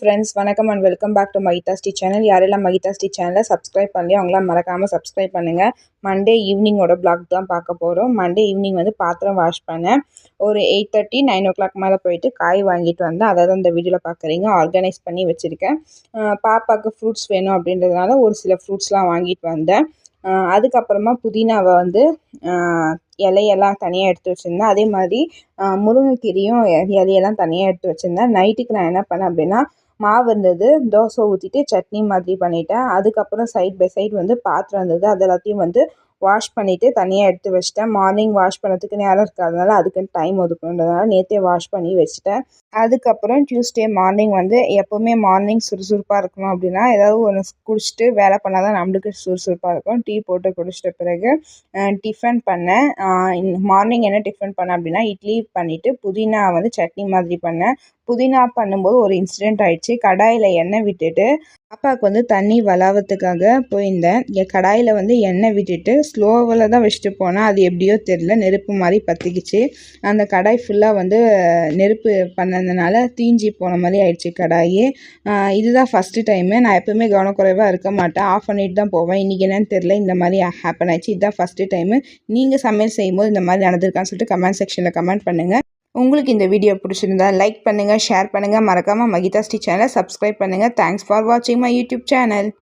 Friends வணக்கம் and welcome back to Mahitha ஸ்டி channel யாரெல்லாம் மகிதா ஸ்டி சேனலை சப்ஸ்கிரைப் பண்ணலையோ அவங்களாம் மறக்காமல் சப்ஸ்கிரைப் பண்ணுங்கள் மண்டே ஈவினிங்கோட பிளாக் தான் பார்க்க போகிறோம் மண்டே ஈவினிங் வந்து பாத்திரம் வாஷ் பண்ணேன். ஒரு eight thirty nine o'clock மேலே போயிட்டு காய் வாங்கிட்டு வந்தேன். அதாவது இந்த வீடியோவில் பார்க்குறீங்க. ஆர்கனைஸ் பண்ணி வச்சுருக்கேன். பாப்பாவுக்கு ஃப்ரூட்ஸ் வேணும் அப்படின்றதுனால ஒரு சில ஃப்ரூட்ஸ்லாம் வாங்கிட்டு வந்தேன். அதுக்கப்புறமா புதினாவை வந்து இலையெல்லாம் தனியாக எடுத்து வச்சுருந்தேன். அதே மாதிரி முருங்கைக்கீரியும் முருங்கைக்கீரையும் இலையெல்லாம் தனியாக எடுத்து வச்சுருந்தேன். நைட்டுக்கு நான் என்ன பண்ணேன் அப்படின்னா மாவு இருந்தது தோசை ஊற்றிட்டு சட்னி மாதிரி பண்ணிட்டேன். அதுக்கப்புறம் சைட் பை சைடு வந்து பாத்திரம் இருந்தது. அது எல்லாத்தையும் வந்து வாஷ் பண்ணிவிட்டு தனியாக எடுத்து வச்சிட்டேன். மார்னிங் வாஷ் பண்ணதுக்கு நேரம் இருக்காதனால அதுக்குன்னு டைம் ஒதுக்கணுன்றதுனால நேற்றே வாஷ் பண்ணி வச்சுட்டேன். அதுக்கப்புறம் டியூஸ்டே மார்னிங் வந்து எப்போவுமே மார்னிங் சுறுசுறுப்பாக இருக்கணும் அப்படின்னா ஏதாவது ஒன்று குடிச்சிட்டு வேலை பண்ணால் தான் நம்மளுக்கு சுறுசுறுப்பாக இருக்கும். டீ போட்டு குடிச்சிட்ட பிறகு டிஃபன் பண்ணேன். மார்னிங் என்ன டிஃபன் பண்ணேன் அப்படின்னா இட்லி பண்ணிவிட்டு புதினா வந்து சட்னி மாதிரி பண்ணேன். புதினா பண்ணும்போது ஒரு இன்சிடெண்ட் ஆயிடுச்சு. கடாயில் எண்ணெய் விட்டுட்டு பாப்பாவுக்கு வந்து தண்ணி வளாவத்துக்காக போயிருந்தேன். என் கடாயில் வந்து எண்ணெய் விட்டுட்டு ஸ்லோவில் தான் வச்சுட்டு போனேன். அது எப்படியோ தெரில நெருப்பு மாதிரி பற்றிக்கிச்சு அந்த கடாய் ஃபுல்லாக வந்து நெருப்பு பண்ணதுனால தீஞ்சி போன மாதிரி ஆயிடுச்சு கடாயி. இதுதான் ஃபஸ்ட்டு டைமு நான் எப்பவுமே கவனக்குறைவாக இருக்க மாட்டேன். ஆஃப் பண்ணிட்டு தான் போவேன். இன்றைக்கி என்னென்னு தெரில இந்த மாதிரி ஹேப்பன் ஆயிடுச்சு. இதுதான் ஃபஸ்ட்டு டைமு நீங்கள் சமையல் செய்யும்போது இந்த மாதிரி நடந்திருக்கான்னு சொல்லிட்டு கமெண்ட் செக்ஷனில் கமெண்ட் பண்ணுங்கள் உங்களுக்கு இந்த வீடியோ பிடிச்சிருந்தா லைக் பண்ணுங்கள் ஷேர் பண்ணுங்கள் மறக்காமல் மகிதா ஸ்ரீ சேனலை சப்ஸ்கிரைப் பண்ணுங்கள் தேங்க்ஸ் ஃபார் வாட்சிங் மை யூடியூப் சேனல்